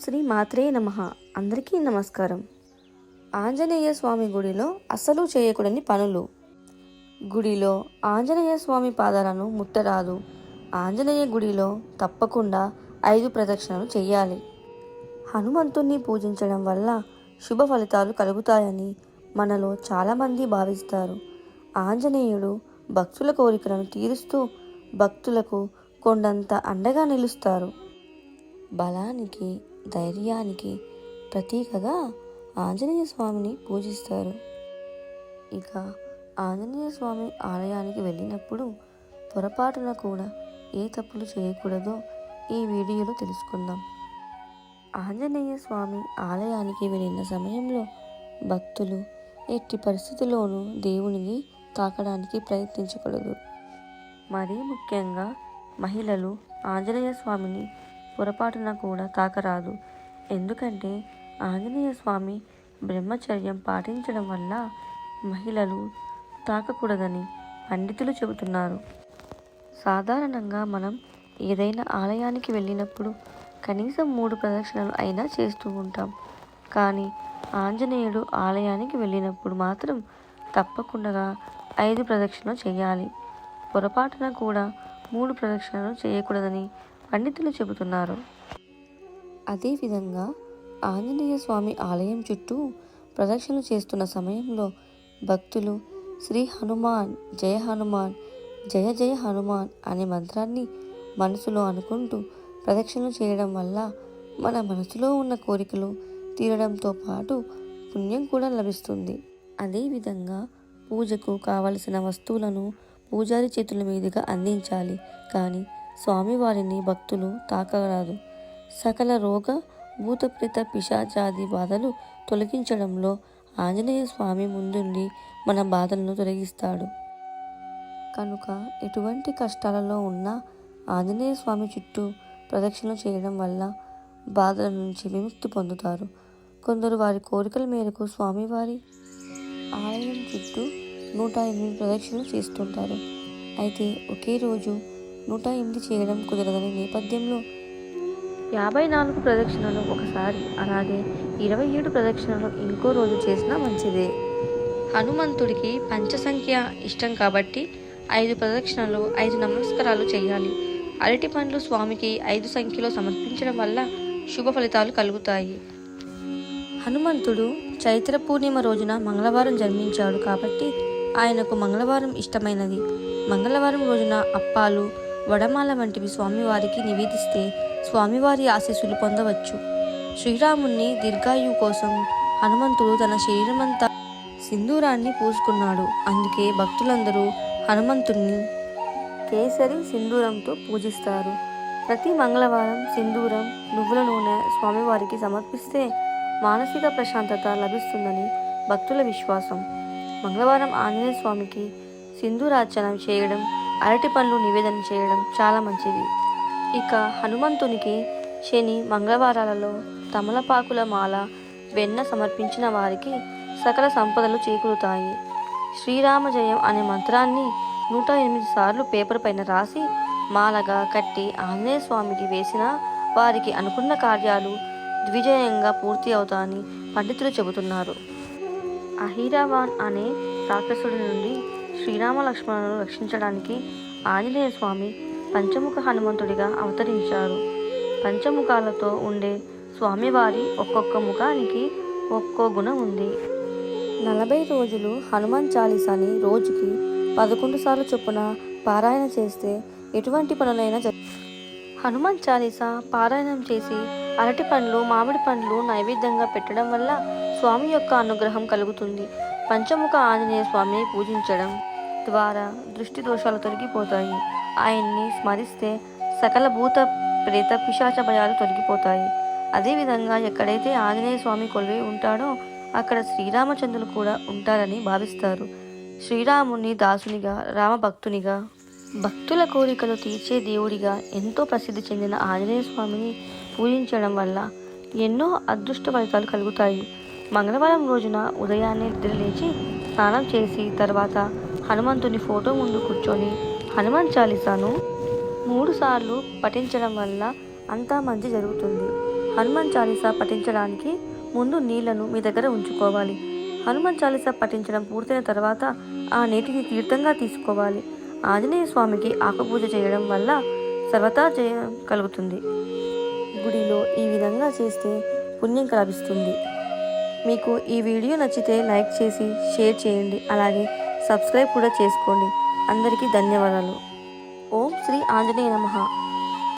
శ్రీ మాత్రే నమ. అందరికీ నమస్కారం. ఆంజనేయ స్వామి గుడిలో అస్సలు చేయకూడని పనులు. గుడిలో ఆంజనేయ స్వామి పాదాలను ముట్టరాదు. ఆంజనేయ గుడిలో తప్పకుండా ఐదు ప్రదక్షిణలు చేయాలి హనుమంతుణ్ణి పూజించడం వల్ల శుభ ఫలితాలు కలుగుతాయని మనలో చాలామంది భావిస్తారు. ఆంజనేయుడు భక్తుల కోరికలను తీరుస్తూ భక్తులకు కొండంత అండగా నిలుస్తారు. బలానికి ధైర్యానికి ప్రతీకగా ఆంజనేయ స్వామిని పూజిస్తారు. ఇక ఆంజనేయ స్వామి ఆలయానికి వెళ్ళినప్పుడు పొరపాటున కూడా ఏ తప్పులు చేయకూడదో ఈ వీడియోలో తెలుసుకుందాం. ఆంజనేయ స్వామి ఆలయానికి వెళ్ళిన సమయంలో భక్తులు ఎట్టి పరిస్థితుల్లోనూ దేవునిని తాకడానికి ప్రయత్నించకూడదు. మరీ ముఖ్యంగా మహిళలు ఆంజనేయ స్వామిని పొరపాటున కూడా తాకరాదు ఎందుకంటే ఆంజనేయ స్వామి బ్రహ్మచర్యం పాటించడం వల్ల మహిళలు తాకకూడదని పండితులు చెబుతున్నారు. సాధారణంగా మనం ఏదైనా ఆలయానికి వెళ్ళినప్పుడు కనీసం మూడు ప్రదక్షిణలు అయినా చేస్తూ ఉంటాం. కానీ ఆంజనేయుడు ఆలయానికి వెళ్ళినప్పుడు మాత్రం తప్పకుండా ఐదు ప్రదక్షిణలు చేయాలి. పొరపాటున కూడా మూడు ప్రదక్షిణలు చేయకూడదని పండితులు చెబుతున్నారు. అదేవిధంగా ఆంజనేయ స్వామి ఆలయం చుట్టూ ప్రదక్షిణలు చేస్తున్న సమయంలో భక్తులు శ్రీ హనుమాన్ జయ హనుమాన్ జయ జయ హనుమాన్ అనే మంత్రాన్ని మనసులో అనుకుంటూ ప్రదక్షిణలు చేయడం వల్ల మన మనసులో ఉన్న కోరికలు తీరడంతో పాటు పుణ్యం కూడా లభిస్తుంది. అదేవిధంగా పూజకు కావలసిన వస్తువులను పూజారి చేతుల మీదుగా అందించాలి. కానీ స్వామివారిని భక్తులు తాకరాదు. సకల రోగ భూతప్రేత పిశాచాది బాధలు తొలగించడంలో ఆంజనేయ స్వామి ముందుండి మన బాధలను తొలగిస్తాడు. కనుక ఎటువంటి కష్టాలలో ఉన్న ఆంజనేయ స్వామి చుట్టూ ప్రదక్షిణ చేయడం వల్ల బాధల నుంచి విముక్తి పొందుతారు. కొందరు వారి కోరికల మేరకు స్వామివారి ఆలయం చుట్టూ నూట ఎనిమిది ప్రదక్షిణలు చేస్తుంటారు. అయితే ఒకే రోజు నూట ఎనిమిది చేయడం కుదరదని నేపథ్యంలో యాభై నాలుగు ప్రదక్షిణలు ఒకసారి అలాగే ఇరవై ఏడు ప్రదక్షిణలు ఇంకో రోజు చేసినా మంచిదే. హనుమంతుడికి పంచసంఖ్య ఇష్టం కాబట్టి ఐదు ప్రదక్షిణలు ఐదు నమస్కారాలు చేయాలి. అరటి పండ్లు స్వామికి ఐదు సంఖ్యలో సమర్పించడం వల్ల శుభ ఫలితాలు కలుగుతాయి. హనుమంతుడు చైత్ర పూర్ణిమ రోజున మంగళవారం జన్మించాడు కాబట్టి ఆయనకు మంగళవారం ఇష్టమైనది. మంగళవారం రోజున అప్పాలు వడమాల వంటివి స్వామివారికి నివేదిస్తే స్వామివారి ఆశీస్సులు పొందవచ్చు. శ్రీరాముణ్ణి దీర్ఘాయువు కోసం హనుమంతుడు తన శరీరమంతా సింధూరాన్ని పూసుకున్నాడు. అందుకే భక్తులందరూ హనుమంతుణ్ణి కేసరి సింధూరంతో పూజిస్తారు. ప్రతి మంగళవారం సింధూరం నువ్వుల నూనె స్వామివారికి సమర్పిస్తే మానసిక ప్రశాంతత లభిస్తుందని భక్తుల విశ్వాసం. మంగళవారం ఆంజనేయ స్వామికి సింధూరార్చన చేయడం అరటి పండ్లు నివేదన చేయడం చాలా మంచిది. ఇక హనుమంతునికి శని మంగళవారాలలో తమలపాకుల మాల వెన్న సమర్పించిన వారికి సకల సంపదలు చేకూరుతాయి. శ్రీరామ జయం అనే మంత్రాన్ని నూట ఎనిమిది సార్లు పేపర్ పైన రాసి మాలగా కట్టి ఆంజనేయ స్వామికి వేసిన వారికి అనుకున్న కార్యాలు ద్విజయంగా పూర్తి అవుతాయని పండితులు చెబుతున్నారు. అహీరావాన్ అనే రాక్షసుడి నుండి శ్రీరామ లక్ష్మణులను రక్షించడానికి ఆంజనేయ స్వామి పంచముఖ హనుమంతుడిగా అవతరించారు. పంచముఖాలతో ఉండే స్వామివారి ఒక్కొక్క ముఖానికి ఒక్కో గుణం ఉంది. నలభై రోజులు హనుమాన్ చాలీసాని రోజుకి పదకొండు సార్లు చొప్పున పారాయణ చేస్తే ఎటువంటి పనులైనా జరు హనుమాన్ చాలీసా పారాయణం చేసి అరటి పండ్లు మామిడి పండ్లు నైవేద్యంగా పెట్టడం వల్ల స్వామి యొక్క అనుగ్రహం కలుగుతుంది. పంచముఖ ఆంజనేయ స్వామిని పూజించడం ద్వారా దృష్టి దోషాలు తొలగిపోతాయి. ఆయన్ని స్మరిస్తే సకల భూత ప్రేత పిశాచ భయాలు తొలగిపోతాయి. అదేవిధంగా ఎక్కడైతే ఆంజనేయ స్వామి కొలువై ఉంటాడో అక్కడ శ్రీరామచంద్రులు కూడా ఉంటారని భావిస్తారు. శ్రీరాముని దాసునిగా రామభక్తునిగా భక్తుల కోరికలు తీర్చే దేవుడిగా ఎంతో ప్రసిద్ధి చెందిన ఆంజనేయ స్వామిని పూజించడం వల్ల ఎన్నో అదృష్ట ఫలితాలు కలుగుతాయి. మంగళవారం రోజున ఉదయాన్నే నిద్రలేచి స్నానం చేసి తర్వాత హనుమంతుని ఫోటో ముందు కూర్చొని హనుమాన్ చాలీసాను మూడుసార్లు పఠించడం వల్ల అంతా మంచి జరుగుతుంది. హనుమాన్ చాలీసా పఠించడానికి ముందు నీళ్ళను మీ దగ్గర ఉంచుకోవాలి. హనుమాన్ చాలీసా పఠించడం పూర్తయిన తర్వాత ఆ నీటిని తీర్థంగా తీసుకోవాలి. ఆంజనేయ స్వామికి ఆకుపూజ చేయడం వల్ల సర్వతా జయం కలుగుతుంది. గుడిలో ఈ విధంగా చేస్తే పుణ్యం లభిస్తుంది మీకు ఈ వీడియో నచ్చితే లైక్ చేసి షేర్ చేయండి. అలాగే సబ్స్క్రైబ్ కూడా చేసుకోండి. అందరికీ ధన్యవాదాలు. ఓం శ్రీ ఆంజనేయ నమః.